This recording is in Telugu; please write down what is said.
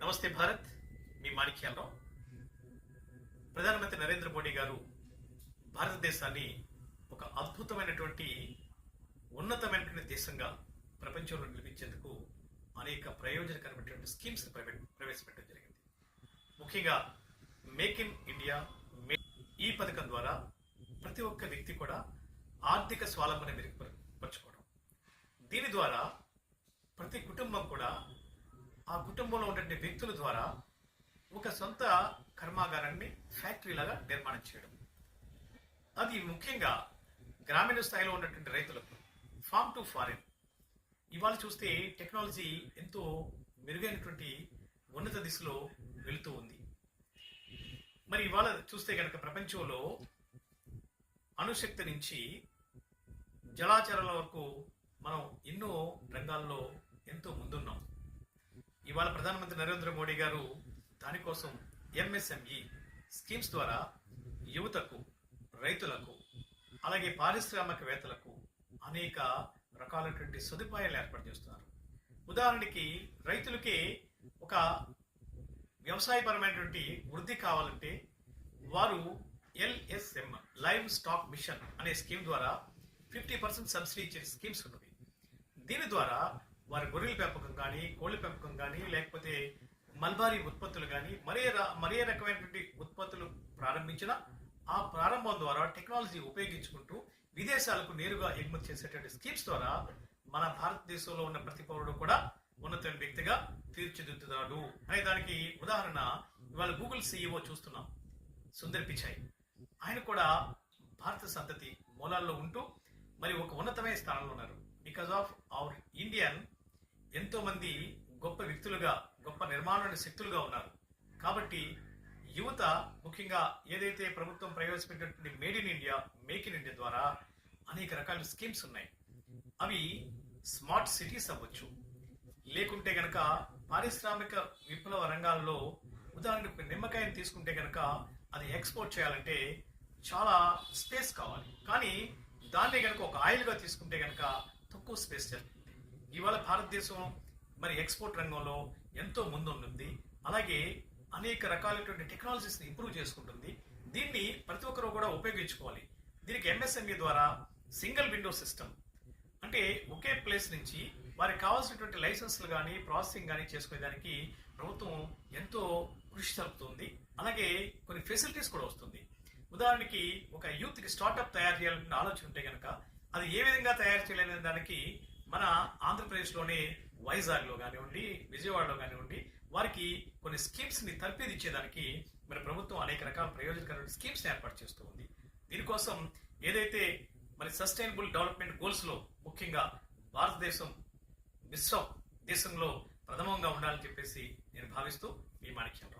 నమస్తే భారత్. మీ మాణిక్యాలరావు ప్రధానమంత్రి నరేంద్ర మోడీ గారు భారతదేశాన్ని ఒక అద్భుతమైనటువంటి ఉన్నతమైనటువంటి దేశంగా ప్రపంచంలో నిలిపించేందుకు అనేక ప్రయోజనకరమైనటువంటి స్కీమ్స్ ప్రవేశపెట్టడం జరిగింది. ముఖ్యంగా మేక్ ఇన్ ఇండియా మే- ఈ పథకం ద్వారా ప్రతి ఒక్క వ్యక్తి కూడా ఆర్థిక స్వాలంబన మెరుగుపరచుకోవడం దీని ద్వారా ప్రతి కుటుంబం కూడా ఆ కుటుంబంలో ఉన్నటువంటి వ్యక్తుల ద్వారా ఒక సొంత కర్మాగారాన్ని ఫ్యాక్టరీ లాగా నిర్మాణం చేయడం. అది ముఖ్యంగా గ్రామీణ స్థాయిలో ఉన్నటువంటి రైతులకు ఫామ్ టు ఫారిన్ ఇవాళ చూస్తే టెక్నాలజీ ఎంతో మెరుగైనటువంటి ఉన్నత దిశలో వెళుతూ ఉంది. మరి ఇవాళ చూస్తే కనుక ప్రపంచంలో అణుశక్తి నుంచి జలాచరాల వరకు మనం ఎన్నో రంగాల్లో ఇవాళ ప్రధానమంత్రి నరేంద్ర మోడీ గారు దానికోసం ఎంఎస్ఎంఈ స్కీమ్స్ ద్వారా యువతకు రైతులకు అలాగే పారిశ్రామికవేత్తలకు అనేక రకాలైనటువంటి సదుపాయాలు ఏర్పాటు చేస్తున్నారు. ఉదాహరణకి రైతులకి ఒక వ్యవసాయపరమైనటువంటి వృద్ధి కావాలంటే వారు ఎల్ఎస్ఎం లైవ్ స్టాక్ మిషన్ అనే స్కీమ్ ద్వారా ఫిఫ్టీ పర్సెంట్ సబ్సిడీ ఇచ్చే స్కీమ్స్ ఉన్నవి. దీని ద్వారా వారి గొర్రెల పెంపకం కానీ కోళ్ళ పెంపకం కానీ లేకపోతే మల్బారీ ఉత్పత్తులు కానీ మరే మరే రకమైనటువంటి ఉత్పత్తులు ప్రారంభించిన ఆ ప్రారంభం ద్వారా టెక్నాలజీ ఉపయోగించుకుంటూ విదేశాలకు నేరుగా ఎగుమతి చేసేటువంటి స్కీమ్స్ ద్వారా మన భారతదేశంలో ఉన్న ప్రతి పౌరుడు కూడా ఉన్నత వ్యక్తిగా తీర్చిదిద్దుతాడు. అనే దానికి ఉదాహరణ ఇవాళ గూగుల్ సీఈఓ చూస్తున్నాం సుందర్ పిచాయ్ ఆయన కూడా భారత సంతతి మూలాల్లో ఉంటూ మరి ఒక ఉన్నతమైన స్థానంలో ఉన్నారు. బికాస్ ఆఫ్ అవర్ ఇండియన్ ఎంతో మంది గొప్ప వ్యక్తులుగా గొప్ప నిర్మాణ శక్తులుగా ఉన్నారు. కాబట్టి యువత ముఖ్యంగా ఏదైతే ప్రభుత్వం ప్రవేశపెట్టినటువంటి made in India make in India ద్వారా అనేక రకాల స్కీమ్స్ ఉన్నాయి. అవి స్మార్ట్ సిటీస్ అవ్వచ్చు. లేకుంటే గనక పారిశ్రామిక విప్లవ రంగాల్లో ఉదాహరణకు నిమ్మకాయని తీసుకుంటే గనక అది ఎక్స్పోర్ట్ చేయాలంటే చాలా స్పేస్ కావాలి. కానీ దాన్ని గనక ఒక ఆయిల్గా తీసుకుంటే గనక తక్కువ స్పేస్ చేస్తుంది. ఇవాళ భారతదేశం మరి ఎక్స్పోర్ట్ రంగంలో ఎంతో ముందుంది అలాగే అనేక రకాలైనటువంటి టెక్నాలజీస్ని ఇంప్రూవ్ చేసుకుంటుంది. దీన్ని ప్రతి ఒక్కరూ కూడా ఉపయోగించుకోవాలి. దీనికి ఎంఎస్ఎంఈ ద్వారా సింగిల్ విండో సిస్టమ్. అంటే ఒకే ప్లేస్ నుంచి వారికి కావాల్సినటువంటి లైసెన్స్లు కానీ ప్రాసెసింగ్ కానీ చేసుకునేదానికి ప్రభుత్వం ఎంతో కృషి జరుపుతుంది. అలాగే కొన్ని ఫెసిలిటీస్ కూడా వస్తుంది. ఉదాహరణకి ఒక యూత్కి స్టార్టప్ తయారు చేయాలనే ఆలోచన ఉంటే కనుక అది ఏ విధంగా తయారు చేయలేని దానికి మన ఆంధ్రప్రదేశ్లోనే వైజాగ్లో కానివ్వండి విజయవాడలో కానివ్వండి వారికి కొన్ని స్కీమ్స్ని ని ఇచ్చేదానికి మరి ప్రభుత్వం అనేక రకాల ప్రయోజనకరమైన స్కీమ్స్ ఏర్పాటు చేస్తూ ఉంది. దీనికోసం ఏదైతే మరి సస్టైనబుల్ డెవలప్మెంట్ గోల్స్లో ముఖ్యంగా భారతదేశం విశ్వ దేశంలో ప్రథమంగా ఉండాలని చెప్పేసి నేను భావిస్తూ మీ మాణిక్యం